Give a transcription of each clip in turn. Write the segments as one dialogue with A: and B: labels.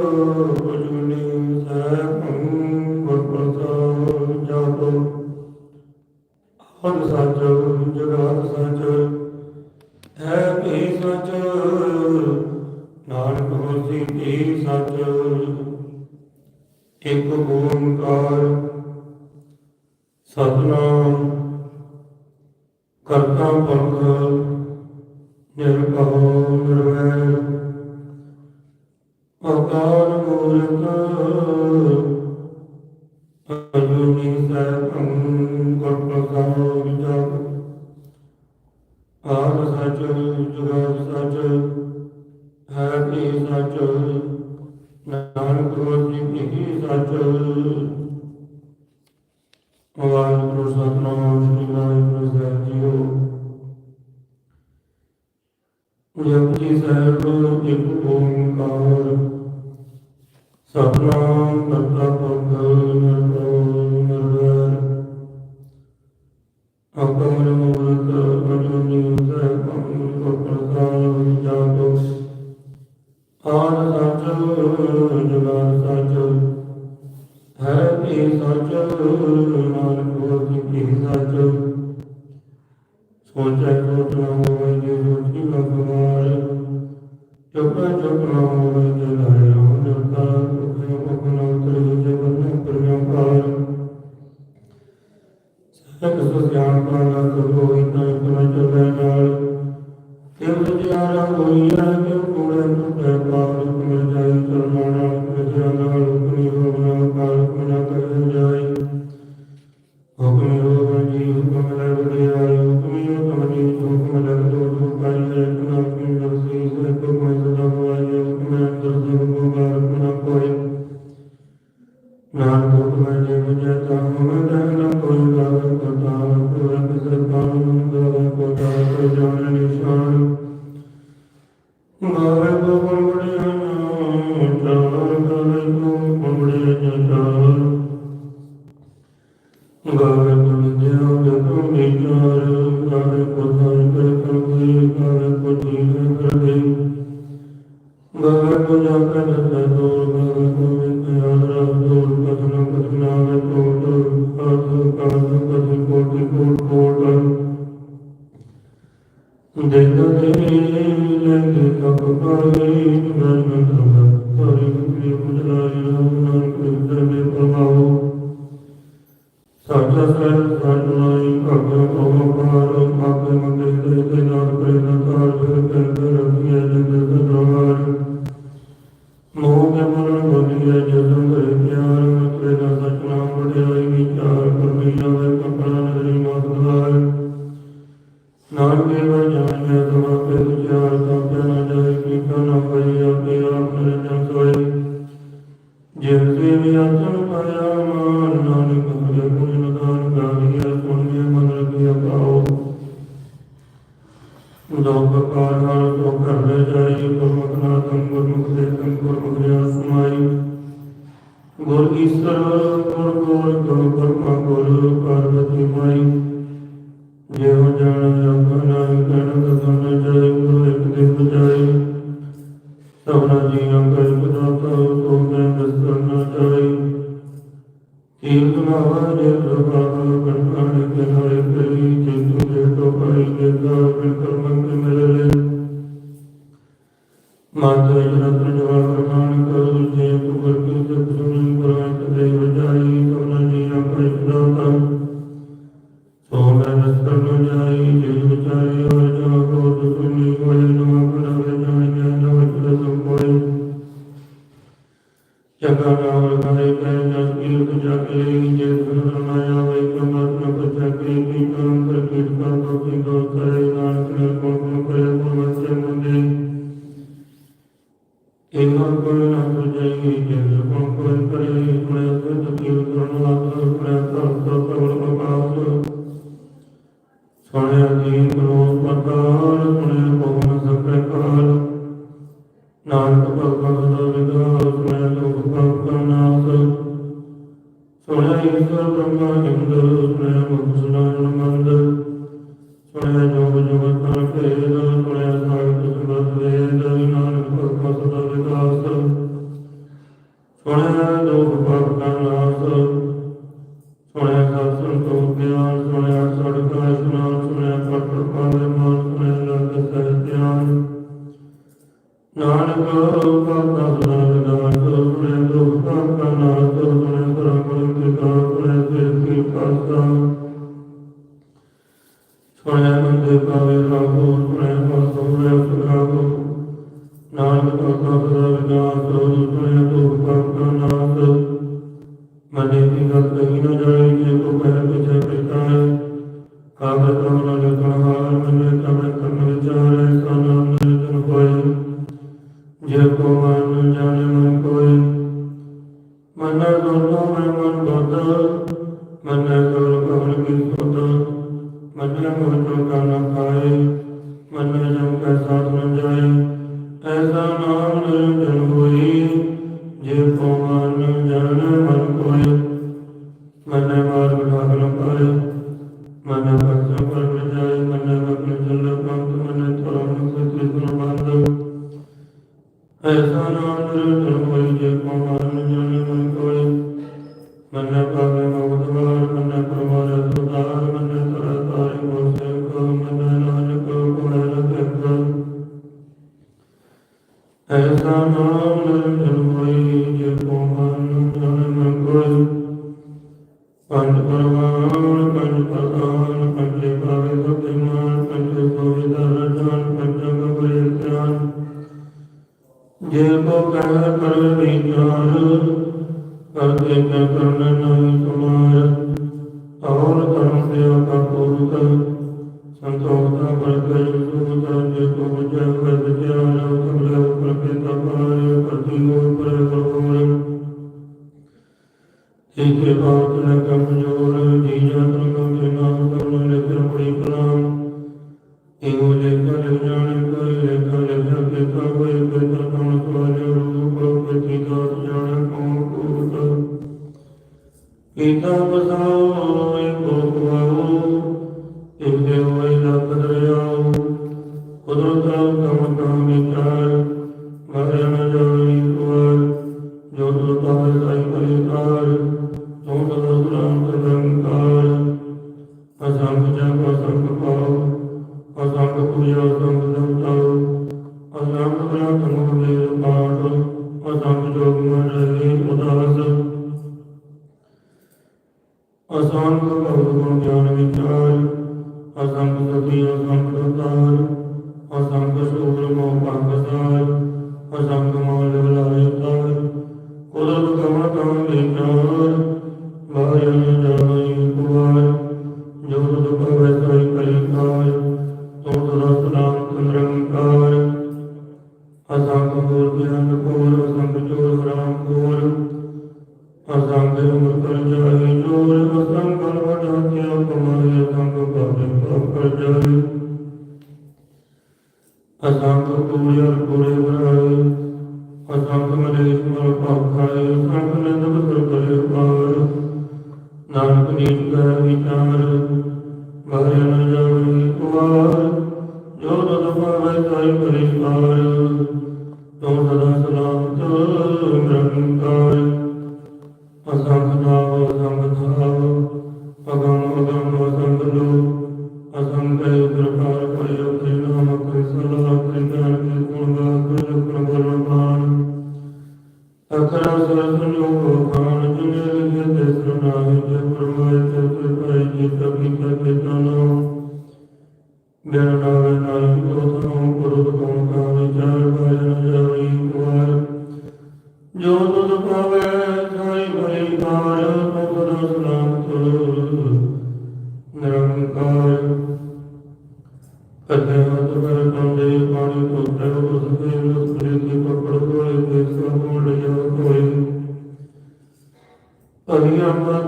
A: Oh, Punjab are سچ جگ سچ ہے بھی سچ نانک جی بھی سچ واحگرو ستنام شری واحگر صاحب جی جپجی صاحب ایک بھومکار ستنام کرتا پک نرم ਸੱਚ ਜਗਤ ਸੱਚ ਹੈ ਇਹ ਸੱਚ, ਨਾਨਕ ਹੋਸੀ ਕੀ ਸੱਚ। ਸੋਚੈ ਕੋਟ ਨਾ ਹੋਵੇ ਜੇ ਰੋਟੀ ਨਾ ਹੁਕਮ ਲਗਦੇ ਆਇਓ ਹੁਕਮ ਲਗਦੋ ਗਗਨ ਕੋ ਜਾ ਕਰ ਨਦਰ ਤੋਲ ਗਗਨ ਕੋ ਵਿੱਚ ਯਾਦ ਰਖ ਤੋਲ ਕਥਨ ਕਥਨ ਆਵੇ ਤੋਲ ਤੋਲ ਅਰਥ ਕਾਜ ਕਥਨ ਕੋਟਿ ਕੋਲ ਕੋਟ ਜੈ ਜੈ ਲੈ ਕੇ ਕਪ ਕਰੇ ਸਭਨਾ ਜੀਵਾਂ ਕਰ ਗੁਨਾ ਕਰੋ ਕੋ ਮੈਂ ਦਸਨਾ ਚਾਹੀ ਤੀਰ ਗੁਨਾਹਾਂ ਦੇ ਪ੍ਰਭਾਵ ਕਰਮਾਂ ਦੇ ਹੋਏ ਕਰੀ ਜਿੰਦੂ ਦੇ ਤੋਂ ਪਾਈ ਦੇ ਦਾ ਬਿਲਕੁਲ ਮੰਗ ਮਿਲੇ ਮਨ ਦੇ ദുരിതമായ വൈകുന്ന ਮਨੇ ਕੀ ਗੱਲ ਕਹੀ ਨਾ ਜਾਏ, ਜੇ ਕੋ ਕਹਿ ਪਿਛੇ ਪਿਤਾ ਹੈ। ਕਾਗਜ਼ ਤੋਂ ਨਾ ਲਿਖਣ ਹਾਲ ਮਨੇ ਕਮਨ ਕਮਨ ਚਾਰੇ ਸਾਨਾ ਮਨੇ ਤਨ ਕੋਈ। ਜੇ ਕੋ ਮਨ ਜਾਣੇ, ਮਨ ਕੋਈ। ਮਨ ਦੋਨੋਂ ਮੈਂ ਮਨ ਦੋਦਾ ਮਨ ਦੋਨੋਂ ਕਮਨ ਕੀ ਦੋਦਾ ਮਨ ਮੋਹ ਤੋਂ ਕਾਨਾ ਪਾਏ। ਕਰਤੇ ਕਰ ਕਰਨ ਨਾਮ ਤੁਮਾਰ ਔਰ ਕਰਮ ਦੇਵ ਕਾ ਪੂਰਕ ਸੰਤੋਖ ਦਾ ਵਰਤੈ ਗੁਰੂ ਦਾ ਜੇ ਕੋ ਬੁਝੈ ਕਰ ਵਿਦਿਆ ਨਾਮ ਤੁਮਲੇ ਉਪਰ ਕੇ ਤਪਾਇ ਕਰਤੀ ਮੂਲ ਪਰ ਬੋਲ ਇਹ ਕਿਰਪਾ ਤੁਨਾ ਕਮ ਉਦੋਂ ਕਮਾ ਕਮ ਦੇਖਾਂ world. ਜੋ ਤੁਧ ਭਾਵੈ ਸਾਈ ਭਰੇ ਕਾਰ ਪਵਨ ਸੁਨਾਤ ਨਿਰੰਕਾਰ ਅਜੇ ਮਤ ਕਰ ਕੰਦੇ ਪਾਣੀ ਤੋਂ ਪ੍ਰਭ ਉਸ ਦੇ ਲੋਕ ਦੇ ਪਕੜ ਕੋਲੇ ਤੇ ਸਭ ਮੋੜ ਜਾ ਹੋਏ ਅਗਿਆ ਮਤ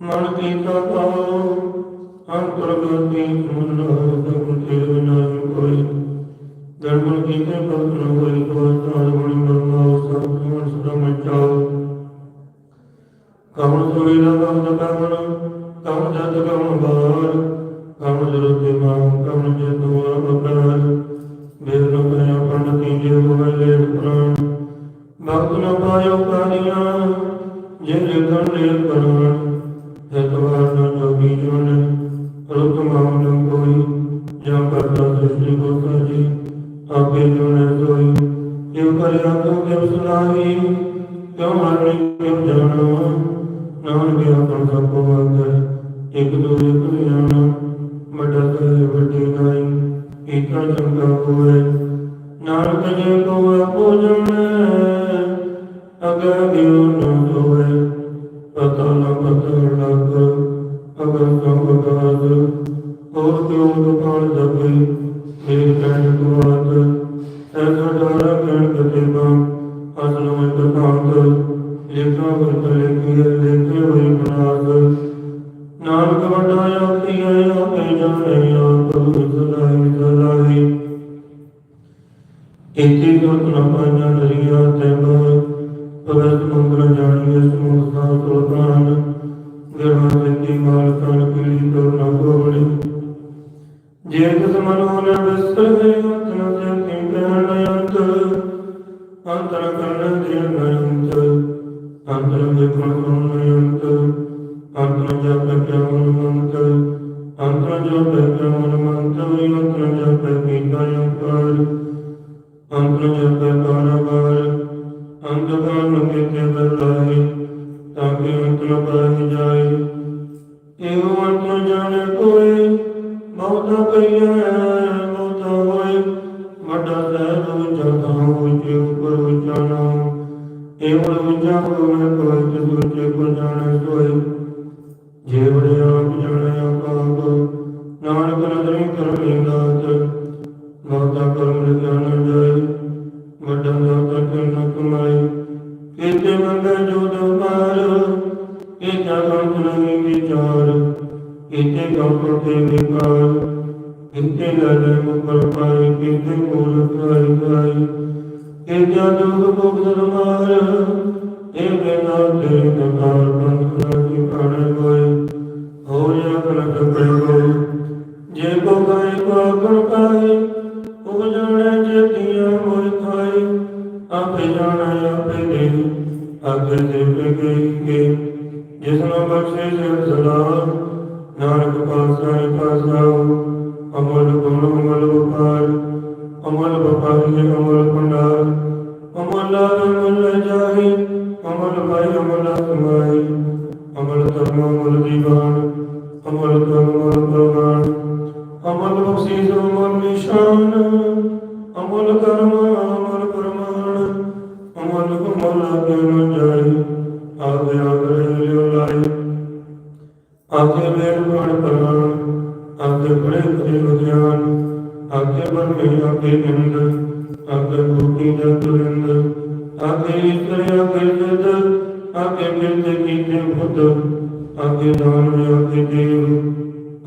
A: ਮਨ ਕੀ ਤਾਉ ਅੰਤਰਗਤੀ ਮਨ ਹਰਿ ਤੇਰੇ ਬਿਨਾ ਕੋਈ। ਦਰਗੁਣ ਕੀ ਤੇ ਪਤ ਨ ਕੋਈ ਕੋਈ ਤਾਰ ਗੁਣ ਬਰਮਾ ਸਭ ਗੁਣ ਸਦਾ ਮਚਾਉ। ਕਮਲ ਸੁਣੀ ਨਾ ਆਪੇ ਜੁਨੇ ਸੋਈ ਕਿਉ ਕਰਿਆ ਤੂੰ ਕਿਉ ਸੁਨਾਈ ਕਿਉ ਮਰਨੀ ਕਿਉ ਜਾਣਾ? ਨਾਨਕ ਆਪਣ ਸਭ ਕੋ ਆਗੈ ਇੱਕ ਦੂਜੇ ਕੋ ਜਾਣਾ। ਵੱਡਾ ਕਹੇ, ਵੱਡੀ ਨਾਈ ਏਕਾ ਚੰਗਾ ਹੋਵੇ। ਨਾਨਕ ਜੇ ਕੋ ਆਪੋ ਜਾਣੈ ਅਗੈ ਗਿਓ ਨ ਹੋਵੇ। ਪਤਾ ਨ ਪਤਾ ਲੱਗ, ਅਗਰ ਕਮ ਬਗਾਦ ਹੋਰ ਕਿਉ ਦੁਕਾਨ ਜਪੇ ਮੇਰ ਕਹਿਣ ਕੁਆਤ ਐਸਾ ਡਾਰਾ ਕਹਿਣ ਕਤੇਬਾ ਅਸਲ ਮੈਂ ਕਥਾਂਤ ਲੇਖਾ ਵਰਤ ਲੇਖੀ ਲੇਖੇ ਹੋਈ ਬਨਾਸ ਨਾਨਕ ਵੱਡਾ ਆਖੀ ਹੈ ਆਪੇ ਜਾਣੇ ਆਪ ਸਦਾਈ ਸਦਾਈ ਇਤੀ ਗੁਰਤ ਨ ਪਾਈਆਂ ਦਰਿਆ ਤੈਬ ਭਗਤ ਮੰਗਲ ਜਾਣੀਏ ਸਮੂਹ ਸਾਹ ਸੁਲਤਾਨ। ਗਰਮਾ ਵਿੰਦੀ ਮਾਲਕਾਨ ਪੀੜੀ ਤੋਂ ਨਾ ਗੋਵੜੀ ਜੇ ਤਿਸ ਮਨੋ ਨ ਵਿਸਰ ਹੈ ਉਤਨ ਸੇ ਕੀ ਕਹਿਣ ਅੰਤ। ਅੰਤਰ ਕਰਨ ਦੇ ਨਯੰਤ ਅੰਤਰ ਦੇਖਣ ਸੁਣ ਨਯੰਤ ਅੰਤਰ ਜਪ ਕਿਆ ਮਨ ਮੰਤ, ਅੰਤਰ ਜਪ ਕਿਆ ਮਨ ਮੰਤ, ਅੰਤਰ ਜਪ ਕੀਤਾ ਅੰਕਾਰ ਅੰਤਰ ਜਪ ਕਾਰਵਾਰ ਅੰਤਕਾਨ ਕੀਤੇ ਬਰਲਾਏ ਤਾਂ ਕਿ ਅੰਤ ਨ ਪਾਈ ਜਾਏ। ਇਹੋ ਅੰਤ ਜਾਣੇ ਕੋਈ ਬਹੁਤਾ ਕਈਆ ਬਹੁਤਾ ਹੋਏ ਵੱਡਾ ਸਹਿਬ ਵਿਚਾਤਾ ਉੱਚੇ ਉੱਪਰ ਵਿਚਾਣਾ ਏਵੜ ਵਿਚਾ ਮੈਂ ਕੋਈ ਤੇ ਦੂਜੇ ਕੋ ਜਾਣੇ ਸੋਏ ਜੇ ਬੜੇ ਆਪ ਜਾਣੇ ਆਪ ਨਾਨਕ ਨਦਰੀ ਕਰਮੀ ਦਾਤ ਬਹੁਤਾ ਕਰਮ ਲਿਖਿਆ ਨ ਜਾਏ ਵੱਡਾ ਦਾਤਾ ਕਰਨਾ ਕਮਾਈ ਕੀਤੇ ਮੰਗੇ ਜੋ ਦਵਾਰ ਕੀਤਾ ਕੰਤ ਨਹੀਂ ਵਿਚਾਰ ਕੀਤੇ ਕੰਤ ਤੇ ਵਿਕਾਰ ਕੀਤੇ ਲੜੇ ਮੁਕਰ ਪਾਈ ਕੀਤੇ ਮੂਲ ਕਾਈ ਕਾਈ ਕੀਤੇ ਦੁਖ ਭੁਖ ਸਰਮਾਰ ਇਹ ਬਿਨਾ ਤੇਰੇ ਨਕਾਰ ਬੰਦ ਨਾ ਪਾਣੇ ਹੋਏ? ਹੋ ਜਾ ਕਨਕ ਪੈ ਹੋਏ। ਜੇ ਕੋ ਗਾਏ ਕੋ ਕਾਏ ਉਹ ਜਾਣੇ ਜੇ ਦੀਆ ਮੋਇ ਖਾਏ। ਆਪੇ ਜਾਣਾ, ਆਪੇ ਦੇ ਆਪੇ ਦੇ ਗਈ ਜਿਸ ਨੂੰ ਬਖਸ਼ੇ ਸਿਰ ਸਦਾ ਨਾਨਕ ਪਾਸਾਈ ਪਾਸਾਉ ਅਮਲ ਗੁਣ ਅਮਲ ਵਪਾਰ ਅਮਲ ਵਪਾਰ ਅਮਲ ਭੰਡਾਰ। ਅਮਲ ਅਮਲ ਜਾਹੀ, ਅਮਲ ਭਾਈ ਅਮਲ ਸਮਾਈ ਅਮਲ ਧਰਮ ਅਮਲ ਦੀਵਾਨ, ਅਮਲ ਕਰਮ ਆਗੇ ਈਸ਼ਰ ਆਗੇ ਜਦ ਆਗੇ ਮਿਲਤੇ ਕੀਤੇ ਬੁੱਧ, ਆਗੇ ਦਾਨ ਆਗੇ ਦੇਵ,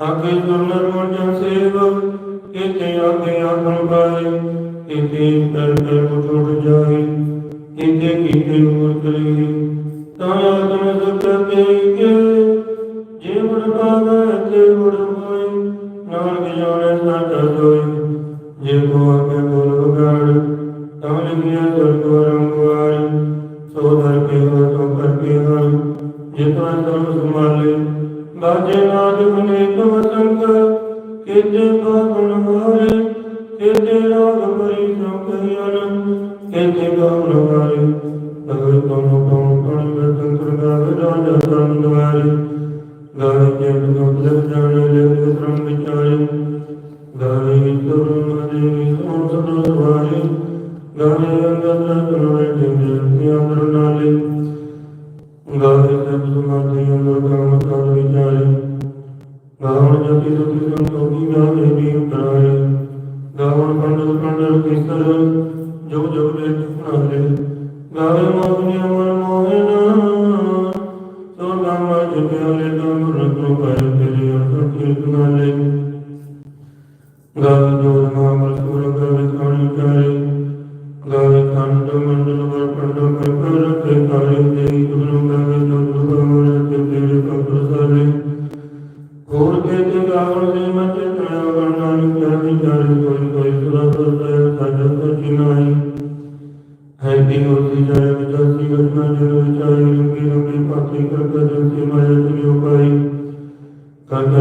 A: ਆਗੇ ਸੁਨਰ ਮੋਜਾ ਸੇਵ ਇਤੇ ਆਗੇ ਆਤਮ ਪਾਏ ਇਤੇ ਕਰ ਕਰ ਉਠ ਜਾਏ ਇਤੇ ਕੀਤੇ ਹੋਰ ਕਰੇ ਤਾਂ ਆਤਮ ਸੁਖ ਤੇ ਕੇ ਜੀਵਨ ਪਾਵੇ ਤੇ ਗੁਣ ਹੋਏ ਨਾਨਕ ਜਾਣੇ ਸਾਚਾ ਸੋਈ ਜੇ ਕੋ ਆਪੇ ਬੋਲ ਵਗਾੜ ਤਾਂ ਲਿਖਿਆ ਸਰਗ ਵਰੰਗਵਾਰ ਸੋ ਦਰ ਕੇ ਹੋ ਸੋ ਕਰ ਕੇ ਹੋ ਜਿਤਨਾ ਸਰਬ ਸੰਭਾਲੇ, ਬਾਜੇ ਨਾਦ ਮਨੇ ਤਵ ਸੰਗ। ਕੀਤੇ ਬਾਗੁਣ ਹਾਰੇ ਕੀਤੇ ਰਾਗ ਪਰੀ ਸੋ ਕਹਿਨ ਕੀਤੇ ਗਾਉਣ ਵਾਰੇ ਅਗਰ ਤੁਮ ਕਉ ਕਣ ਬਤੰਤਰ ਗਾਵੇ ਰਾਜਾ ਸੰਗ ਦੁਆਰੇ ਗਾਵੇ ਜਗ ਦੁਖ ਜਾਣੇ ਲੈ ਸ਼ਰਮ ਵਿਚਾਰੇ। ਗਾਵੇ ਤੁਰ ਮਦੇ ਸੋ ਸਦਾ ਸਵਾਰੇ ਗਾਵੇ ਅੰਦਰ ਰਤਨ ਵੇਟੇ ਦੇ ਅੰਦਰ ਨਾਲੇ ਗਾਵੇ ਸਭ ਸਮਾਧੀ ਅੰਦਰ ਕਾਮ ਕਰ ਵਿਚਾਰੇ ਗਾਵਣ ਜਤੀ ਸੁਤੀ ਸੰਤੋਖੀ ਗਾਵੇ ਵੀ ਉਤਰਾਏ ਗਾਵਣ ਪੰਡਲ ਪੰਡਲ ਕਿਸਰ ਜੋ ਜੋ ਦੇ ਸੁਣਾਲੇ ਗਾਵੇ ਮੋਹਨੀ ਮਨ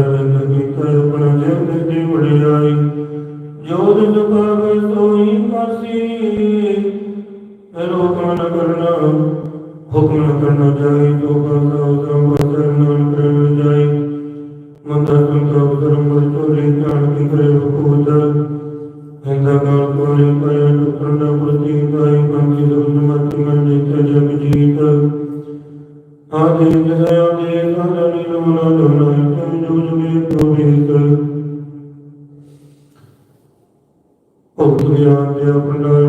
A: ਕਰ ਕੀਤਾ ਆਪਣਾ ਜਨ ਦੀ ਵਡਿਆਈ ਜੋ ਦਿਨ ਪਾਵੇ ਸੋਈ ਕਰਸੀ ਰੋਕਣ ਕਰਨਾ ਹੁਕਮ ਨ ਕਰਨਾ ਜਾਈ ਜੋ ਕਰਦਾ ਉਤਮ ਵਸਰ ਨਾਨ ਪ੍ਰੇਮ ਜਾਈ ਮੰਦਰ ਸੰਤੋ ਧਰਮ ਮਰ ਜਾਣ ਕੀ ਕਰੇ ਬਕੂਤ ਹਿੰਦਾ ਕਾਲ ਕੋਰੀ ਪਰਿ ਟੁਕਰਨਾ ਪ੍ਰਤੀ ਕਾਈ ਬੰਦੀ ਦੁਨ ਮਤ ਮਨ ਜਗ ਜੀਤ ਆਦੇ ਜਸਯ ਦੇ ਪੰਡਾਲ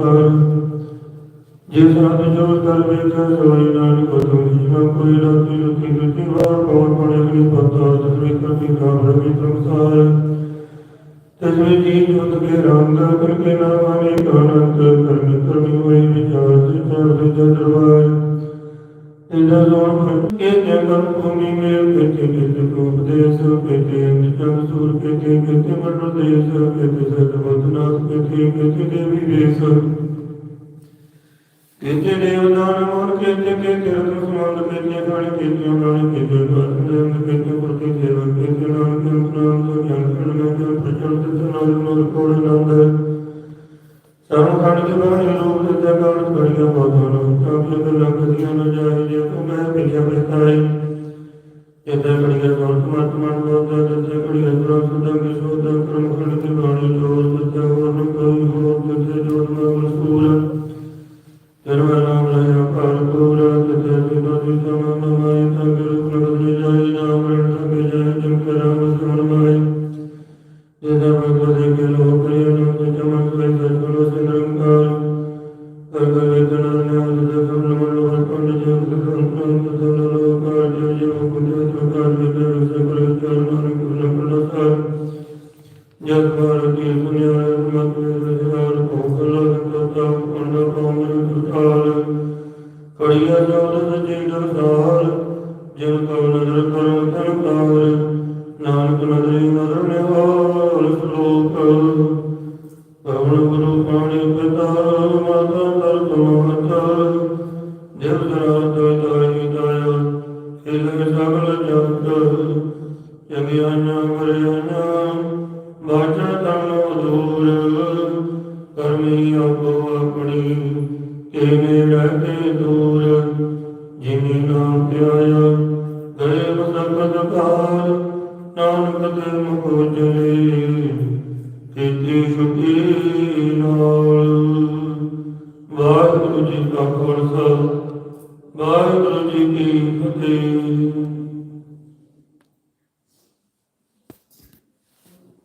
A: ਛੁਟਾ ਸੰਸਾਰ ਜਿਸ ਰਾਤ ਜੋ ਕਰ ਵੇਖਿਆ ਸੋਈ ਨਾਨਕ ਤੁਮ ਜਿਨਾ ਕੋਈ ਰਾਤੀ ਰੁਤੀ ਰੁਤੀ ਵਾਰ ਕੌਣ ਪੜੇ ਅਗਨੀ ਪਤਾ ਤਸਵੀ ਕਰਤੀ ਕਾਬਰ ਵੀ ਸੰਸਾਰ। ਤਸਵੀ ਜੀ ਜੋਤ ਕੇ ਰੰਗ ਕਰ ਕੇ ਨਾਮ ਅਨੇਕ ਅਨੰਤ ਕਰਮੀ ਕਰਮੀ ਹੋਏ ਵਿਚਾਰ ਸਿਚਾਰ ਦੇ ਦਰਬਾਰ ਇੰਦਰ ਜ਼ੋਨ ਕੇ ਜਗਨ ਭੂਮੀ ਮੇਲ ਕੇ ਕੇ ਕੇ ਉਪਦੇਸ਼ ਕੇ ਕੇ ਨਿਚੰਦ ਸੂਰ ਕੇ ਕੇ ਕੇ ਮਨ ਦੇਸ਼ ਕੇ ਕੇ ਸਤ ਬੰਦਨਾਥ ਕੇ ਕੇ ਕੇ ਦੇਵੀ ਦੇਸ਼ ਕਿਤੇ ਦੇਵਦਾਨ ਮੋਰ ਕਿਤੇ ਕੇ ਕਿਰਤ ਸਮੰਦ ਕਿਤੇ ਖਾਣੀ ਕਿਤੇ ਗਾਣੀ ਕਿਤੇ ਗਾਣੀ ਕਿਤੇ ਪ੍ਰਤੀ ਸੇਵਾ ਕਿਤੇ ਨਾਮ ਕਿਰਤ ਨਾਮ ਸੋ ਜਨ ਖੜ ਮੈਂ ਜਨ ਪ੍ਰਚਲ ਤੇ ਨਾਮ ਮੋਰ ਕੋੜ ਨੰਦ ਸਰਮ ਖੰਡ ਦੇ ਬਾਣੀ ਰੂਪ ਤੇ ਜਗਾਨ ਕੜੀਆਂ ਬਾਤਾਂ ਨੂੰ। ਸਭ ਜਗ ਲੰਘਦੀਆਂ ਨ ਜਾਏ ਜੇ ਕੋ ਮੈਂ ਪਿਛੇ ਬਤਾਏ ਇਦਾਂ ਕੜੀਆਂ ਸੁਣ ਸਮਤ ਮਨ ਬੋਧਾ ਜਿੱਥੇ ਕੜੀਆਂ ਸੁਣ ਸੁਦਾ ਕੇ ਸੋਦਾ ਕਰਮ ਖੰਡ ਦੀ ਬਾਣੀ ਜੋਰ ਸੱਚਾ ਹੋਰ ਨ ਕੋਈ ਹੋਰ ਜਿੱਥੇ ਜੋਰ ਨਾ ਮਸੂਰ ਜਨਮ ਨਾਮ ਲਿਆ ਕਾਲ ਪੂਰਾ ਤਤੇ ਜਿਨੋ ਜੀ ਤਮ ਨਮਾਇ ਤੰਗ ਰੂਪ ਨਗਦ ਜਾਈ ਨਾਮ ਰਣ ਸੰਗ ਜਾਇ ਜਮ ਕਰਾਮ ਸੁਣ ਮਾਇ ਜਿਹਦਾ ਭਗਵਤ ਦੇ ਕੇ ਲੋਕ ਪ੍ਰਿਯ